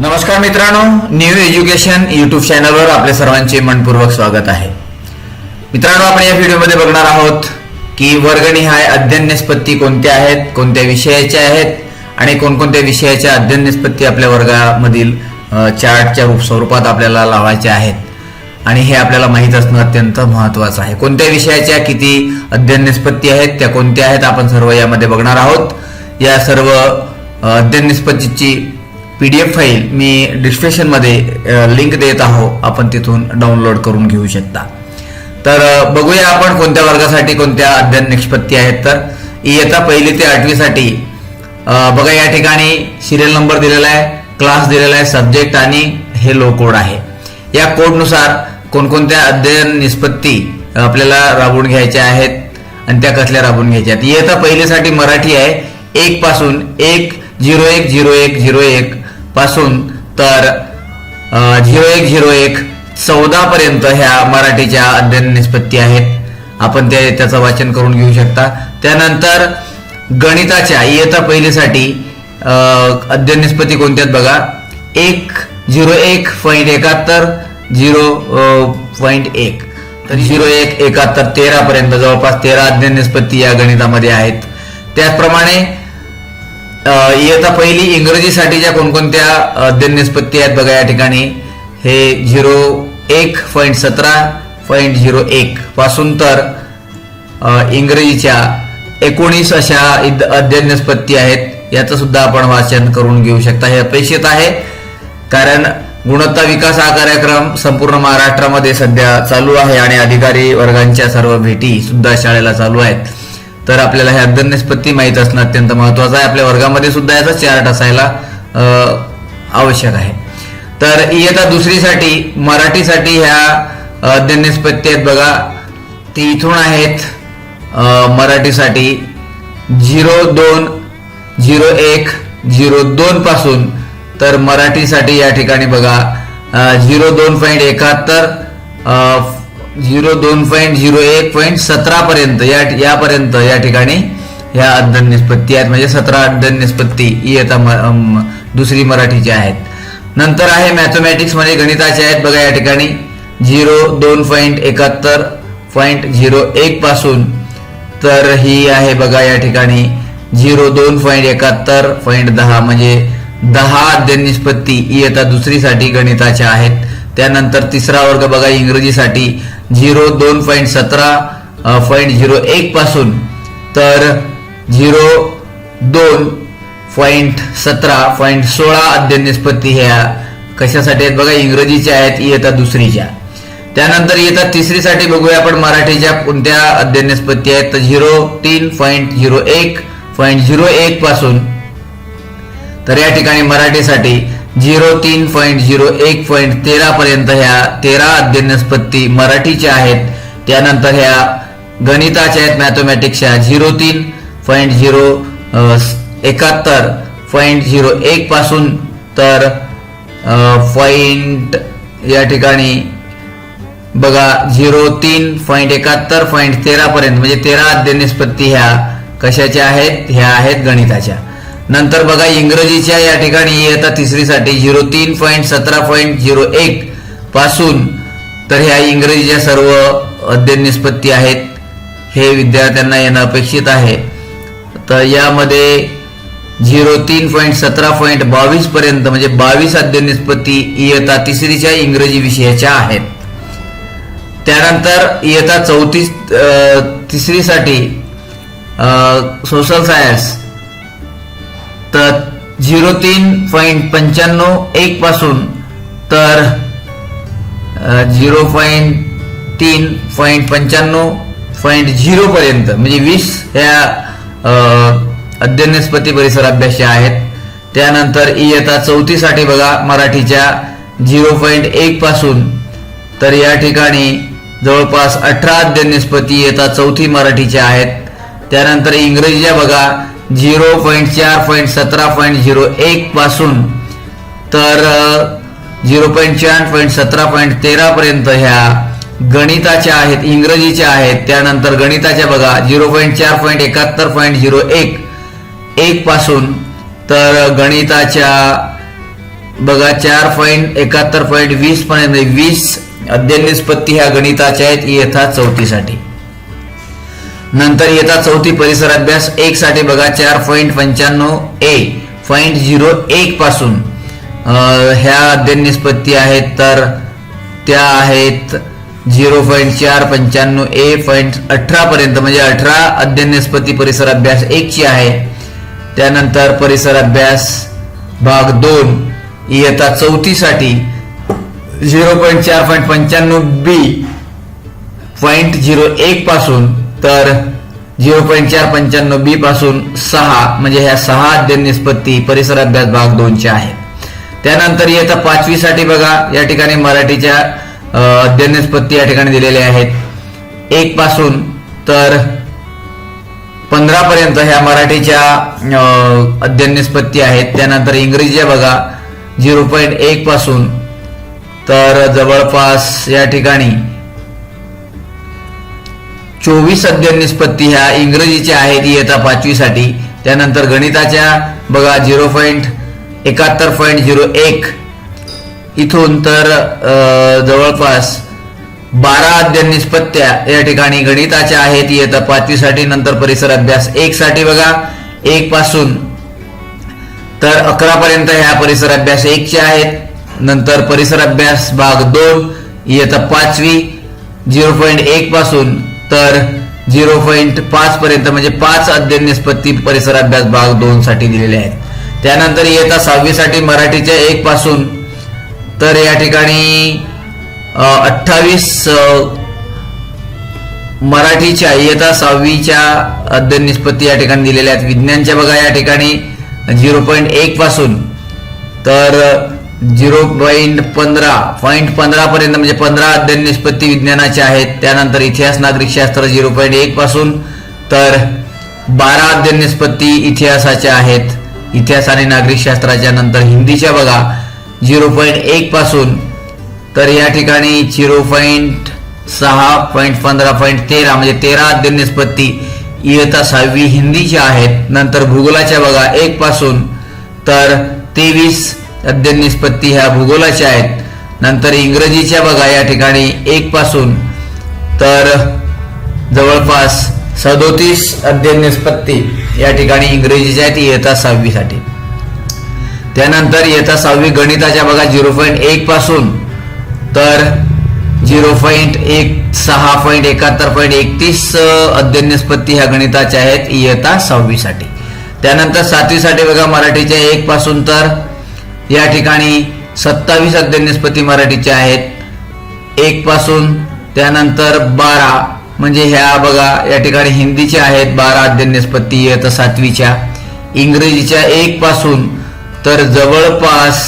नमस्कार मित्रांनो new education YouTube चॅनलवर आपले सर्वांचे मनपूर्वक स्वागत आहे. मित्रांनो आपण या व्हिडिओमध्ये बघणार आहोत की वर्गनिहाय अध्ययन निष्पत्ती कोणत्या आहेत कोणत्या विषयाच्या आहेत आणि कोणकोणत्या विषयाच्या अध्ययन निष्पत्ती आपल्या वर्गामधील चार्टच्या रूप स्वरूपात आपल्याला लावायच्या आहेत. आणि हे आपल्याला माहीत असणं अत्यंत महत्वाचं आहे. कोणत्या विषयाच्या किती अध्ययन निष्पत्ती आहेत त्या कोणत्या आहेत आपण सर्व यामध्ये बघणार आहोत. या सर्व अध्ययन निष्पत्तीची पी डी एफ फाईल मी डिस्क्रिप्शनमध्ये लिंक देत आहो आपण तिथून डाउनलोड करून घेऊ शकता. तर बघूया आपण कोणत्या वर्गासाठी कोणत्या अध्ययन निष्पत्ती आहेत. तर इयत्ता पहिली ते आठवीसाठी बघा या ठिकाणी सिरियल नंबर दिलेला आहे क्लास दिलेला आहे सब्जेक्ट आणि हे लो कोड आहे. या कोडनुसार कोणकोणत्या अध्ययन निष्पत्ती आपल्याला राबवून घ्यायच्या आहेत आणि त्या कसल्या राबवून घ्यायच्या आहेत. इयत्ता पहिलीसाठी मराठी आहे. एक पासून एक झिरो एक झिरो एक झिरो एक पासून तर झिरो एक झिरो एक चौदा पर्यंत ह्या मराठीच्या अध्ययन निष्पत्ती आहेत. आपण ते त्याचं वाचन करून घेऊ शकता. त्यानंतर गणिताच्या इयत्ता पहिलीसाठी अध्ययन निष्पत्ती कोणत्या आहेत बघा. एक झिरो एक पॉईंट एकाहत्तर झिरो पॉईंट एक. तर झिरो एक एकाहत्तर तेरा पर्यंत जवळपास तेरा अध्ययन निष्पत्ती या गणितामध्ये आहेत. त्याचप्रमाणे इयत्ता पहिली इंग्रजीसाठीच्या कोणकोणत्या अध्ययननिष्पत्ती आहेत बघा या ठिकाणी. हे झिरो एक पॉईंट सतरा पॉईंट झिरो एक पासून तर इंग्रजीच्या एकोणीस अशा इद- आहेत. याचं सुद्धा आपण वाचन करून घेऊ शकता. हे अपेक्षित आहे. कारण गुणवत्ता विकास हा कार्यक्रम संपूर्ण महाराष्ट्रामध्ये सध्या चालू आहे आणि अधिकारी वर्गांच्या सर्व भेटी सुद्धा शाळेला चालू आहेत. तर आपल्याला ह्या अध्ययन निष्पत्ती माहीत असणं अत्यंत महत्वाचं आहे. आपल्या वर्गामध्ये सुद्धा याचा चार्ट असायला आवश्यक आहे. तर इयता दुसरीसाठी मराठीसाठी ह्या अध्ययनिष्पत्ती आहेत बघा. ती इथून आहेत मराठीसाठी झिरो दोन झिरो एक झिरो दोन पासून. तर मराठीसाठी या ठिकाणी बघा झिरो दोन पॉईंट एकाहत्तर झिरो दोन पॉईंट झिरो एक पॉईंट सतरा पर्यंत या यापर्यंत या ठिकाणी ह्या अध्ययन निष्पत्ती आहेत. म्हणजे सतरा अध्ययन निष्पत्ती इयत्ता म- दुसरी मराठीची आहेत. नंतर आहे मॅथमॅटिक्स म्हणजे गणिताचे आहेत. बघा या ठिकाणी झिरो दोन पॉईंट एकाहत्तर पॉईंट झिरो एक पासून. तर ही आहे बघा या ठिकाणी झिरो दोन पॉईंट एकाहत्तर पॉईंट दहा. म्हणजे दहा अध्ययन निष्पत्ती इयत्ता दुसरीसाठी गणिताच्या आहेत. त्यानंतर तिसरा वर्ग बघा इंग्रजीसाठी झिरो दोन पॉईंट सतरा पॉईंट झिरो एक पासून तर झिरो दोन पॉईंट सतरा पॉईंट सोळा अध्ययन निष्पत्ती ह्या कशासाठी आहेत? बघा इंग्रजीच्या आहेत येतात दुसरीच्या. त्यानंतर इयत्ता तिसरीसाठी बघूया आपण मराठीच्या कोणत्या अध्ययन निष्पत्ती आहेत? तर झिरो तीन पॉईंट झिरो एक पॉईंट झिरो एक पासून तर या ठिकाणी मराठीसाठी झिरो तीन पॉईंट झिरो एक पॉईंट तेरा पर्यंत ह्या तेरा अध्ययनस्पत्ती मराठीच्या आहेत. त्यानंतर ह्या गणिताच्या आहेत मॅथमॅटिक्सच्या. झिरो तीन पॉईंट झिरो एकाहत्तर पॉईंट झिरो एक पासून तर पॉईंट या ठिकाणी बघा झिरो तीन पॉईंट एकाहत्तर पॉईंट तेरापर्यंत म्हणजे तेरा अध्ययनस्पत्ती ह्या कशाच्या आहेत? ह्या आहेत गणिताच्या. नंतर बघा इंग्रजीच्या या ठिकाणी इयत्ता तिसरीसाठी झिरो तीन पॉईंट सतरा पॉईंट झिरो एक पासून तर ह्या इंग्रजीच्या सर्व अध्ययन निष्पत्ती आहेत. हे विद्यार्थ्यांना येणं अपेक्षित आहे. तर यामध्ये झिरो तीन पॉईंट सतरा पॉईंट बावीस पर्यंत म्हणजे बावीस अध्ययन निष्पत्ती इयत्ता तिसरीच्या इंग्रजी विषयाच्या आहेत. त्यानंतर इयत्ता चौतीस तिसरीसाठी सोशल सायन्स तर झिरो तीन पॉईंट पंच्याण्णव एक पासून तर झिरो पॉईंट तीन पॉईंट पंच्याण्णव पॉईंट झिरो पर्यंत म्हणजे वीस ह्या अध्ययनस्पती परिसर अभ्यास्य आहेत. त्यानंतर इयता चौथीसाठी बघा मराठीच्या झिरो पॉईंट एक पासून. तर या ठिकाणी जवळपास अठरा अध्ययनस्पती इयता चौथी मराठीच्या आहेत. त्यानंतर इंग्रजीच्या बघा झिरो पॉईंट चार पॉईंट सतरा पॉईंट झिरो एक पासून तर झिरो पॉईंट चार पॉईंट सतरा पॉईंट तेरा पर्यंत ह्या गणिताच्या आहेत इंग्रजीच्या आहेत त्यानंतर गणिताच्या बघा झिरो पॉईंट चार पॉईंट एकाहत्तर पॉईंट झिरो एक एक पासून तर गणिताच्या बघा चार पॉईंट एकाहत्तर पॉईंट वीस पर्यंत वीस अध्ययन निष्पत्ती ह्या गणिताच्या आहेत इयथा चौथीसाठी. नंतर येता चौथी परिसर अभ्यास. एक साठी बघा चार पॉईंट पंच्याण्णव ए पॉईंट झिरो एक पासून. ह्या अध्ययन निष्पत्ती आहेत तर त्या आहेत झिरो पॉईंट चार पंच्याण्णव ए पॉईंट अठरा पर्यंत. म्हणजे अठरा अध्ययन निष्पत्ती परिसर अभ्यास एकची आहे. त्यानंतर परिसर अभ्यास भाग दोन. इयत्ता चौथीसाठी झिरो पॉईंट चार पॉईंट पंच्याण्णव बी पॉईंट झिरो एक पासून. तर झिरो पॉईंट चार पंच्याण्णव बी पासून सहा म्हणजे ह्या सहा अध्ययन निष्पत्ती परिसर अभ्यास भाग दोनच्या आहेत त्यानंतर येतं पाचवी साठी बघा या ठिकाणी मराठीच्या अध्ययन निष्पत्ती या ठिकाणी दिलेल्या आहेत. एक पासून तर पंधरा पर्यंत ह्या मराठीच्या अध्ययन निष्पत्ती आहेत. त्यानंतर इंग्रजीच्या बघा झिरो पॉईंट एक पासून तर जवळपास या ठिकाणी चोवीस अध्ययन निष्पत्ती ह्या इंग्रजीच्या आहेत इयत्ता पाचवीसाठी. त्यानंतर गणिताच्या बघा झिरो पॉईंट एकाहत्तर पॉईंट झिरो एक. इथून तर जवळपास बारा अध्ययन निष्पत्त्या या ठिकाणी गणिताच्या आहेत इयत्ता पाचवीसाठी नंतर परिसर अभ्यास एक साठी बघा. एक पासून तर अकरा पर्यंत ह्या परिसर अभ्यास एकच्या आहेत नंतर परिसर अभ्यास भाग दोन इयत्ता पाचवी. झिरो पॉईंट एक पासून तर झिरो पॉईंट पाच पर्यंत म्हणजे पाच अध्ययन निष्पत्ती परिसर अभ्यास भाग दोन साठी दिलेले आहेत. त्यानंतर इयत्ता सहावी साठी मराठीच्या एक पासून. तर या ठिकाणी अठ्ठावीस मराठीच्या इयत्ता सहावीच्या अध्ययन निष्पत्ती या ठिकाणी दिलेल्या आहेत. विज्ञानच्या बघा या ठिकाणी झिरो पॉईंट एक पासून. तर झिरो पॉईंट पंधरा पॉईंट पंधरा पर्यंत म्हणजे पंधरा अध्ययन निष्पत्ती विज्ञानाच्या आहेत. त्यानंतर इतिहास नागरिकशास्त्र झिरो पॉईंट एक पासून. तर बारा अध्ययन निष्पत्ती इतिहासाच्या आहेत. इतिहास आणि नागरिकशास्त्राच्या नंतर हिंदीच्या बघा. झिरो पॉईंट एक पासून. तर या ठिकाणी झिरो पॉईंट सहा पॉईंट पंधरा पॉईंट तेरा म्हणजे तेरा अध्ययन निष्पत्ती इयत्ता सहावी हिंदीच्या आहेत. नंतर भूगोलाच्या बघा एक पासून. तर तेवीस अध्ययन निष्पत्ती ह्या भूगोलाच्या आहेत. नंतर इंग्रजीच्या बघा या ठिकाणी एक पासून. तर जवळपास सदोतीस अध्ययन निष्पत्ती या ठिकाणी इंग्रजीच्या आहेत इयत्ता सहावीसाठी त्यानंतर इयत्ता सहावी गणिताच्या बघा झिरो पॉईंट एक पासून. तर झिरो पॉईंट एक सहा पॉईंट एकाहत्तर पॉईंट एकतीस अध्ययन निष्पत्ती ह्या गणिताच्या आहेत इयत्ता सहावीसाठी त्यानंतर सातवीसाठी बघा मराठीच्या एक पासून तर या ठिकाणी सत्तावीस अध्ययन निष्पत्ती मराठीच्या आहेत. एक पासून त्यानंतर बारा म्हणजे ह्या बघा या ठिकाणी हिंदीच्या आहेत बारा अध्ययन निष्पत्ती इयत्ता सातवीच्या. इंग्रजीच्या एक पासून तर जवळपास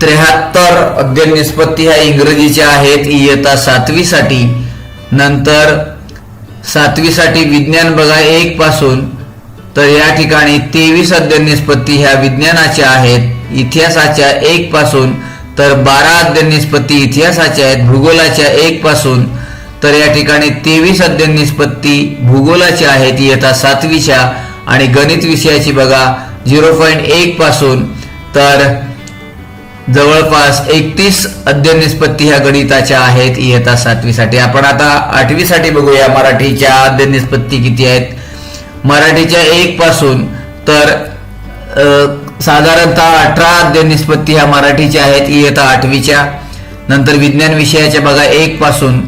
त्र्याहत्तर अध्ययन निष्पत्ती ह्या इंग्रजीच्या आहेत इयत्ता सातवीसाठी. नंतर सातवीसाठी विज्ञान बघा एक पासून तर या ठिकाणी तेवीस अध्ययन निष्पत्ती ह्या विज्ञानाच्या आहेत इतिहासाच्या एक पासून तर बारा अध्ययन निष्पत्ती इतिहासाच्या आहेत भूगोलाच्या एक पासून. तर या ठिकाणी तेवीस अध्ययन निष्पत्ती भूगोलाच्या आहेत इयत्ता सातवीच्या आणि गणित विषयाची बघा झिरो पॉईंट एक पासून. तर जवळपास एकतीस अध्ययन निष्पत्ती ह्या गणिताच्या आहेत इयत्ता सातवीसाठी. आपण आता आठवीसाठी बघूया मराठीच्या अध्ययन निष्पत्ती किती आहेत? मराठीच्या एक पासून तर साधारणतः अठरा अध्ययन निष्पत्ती ह्या मराठीच्या आहेत इयत्ता आठवीच्या. नंतर विज्ञान विषयाच्या बघा एक पासून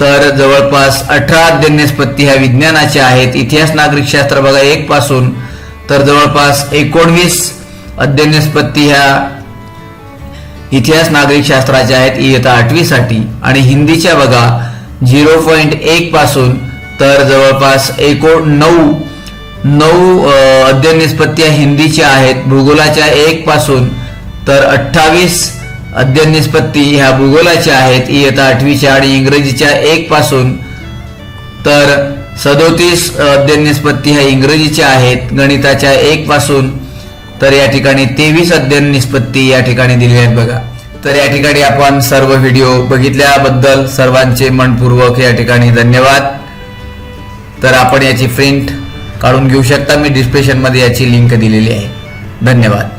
तर जवळपास अठरा अध्ययन निष्पत्ती ह्या विज्ञानाच्या आहेत. इतिहास नागरिकशास्त्र बघा एक पासून तर जवळपास एकोणवीस अध्ययन निष्पत्ती ह्या इतिहास नागरिकशास्त्राच्या आहेत इयत्ता आठवीसाठी. आणि हिंदीच्या बघा झिरो पॉईंट एक पासून तर जवळपास एकोण नऊ नऊ अ, अध्ययन निष्पत्त्या हिंदीच्या आहेत. भूगोलाच्या एक पासून तर अठ्ठावीस अध्ययन निष्पत्ती ह्या भूगोलाच्या आहेत. इयत्ता आठवीच्या आणि इंग्रजीच्या एक पासून तर सदोतीस अध्ययन निष्पत्ती ह्या इंग्रजीच्या आहेत. गणिताच्या एक पासून तर या ठिकाणी तेवीस अध्ययन निष्पत्ती या ठिकाणी दिलेल्या आहेत बघा. तर या ठिकाणी आपण सर्व व्हिडिओ बघितल्याबद्दल सर्वांचे मनपूर्वक या ठिकाणी धन्यवाद. तर आपण याची प्रिंट काढून घेऊ शकता. मी डिस्क्रिप्शनमध्ये याची लिंक दिलेली आहे. धन्यवाद.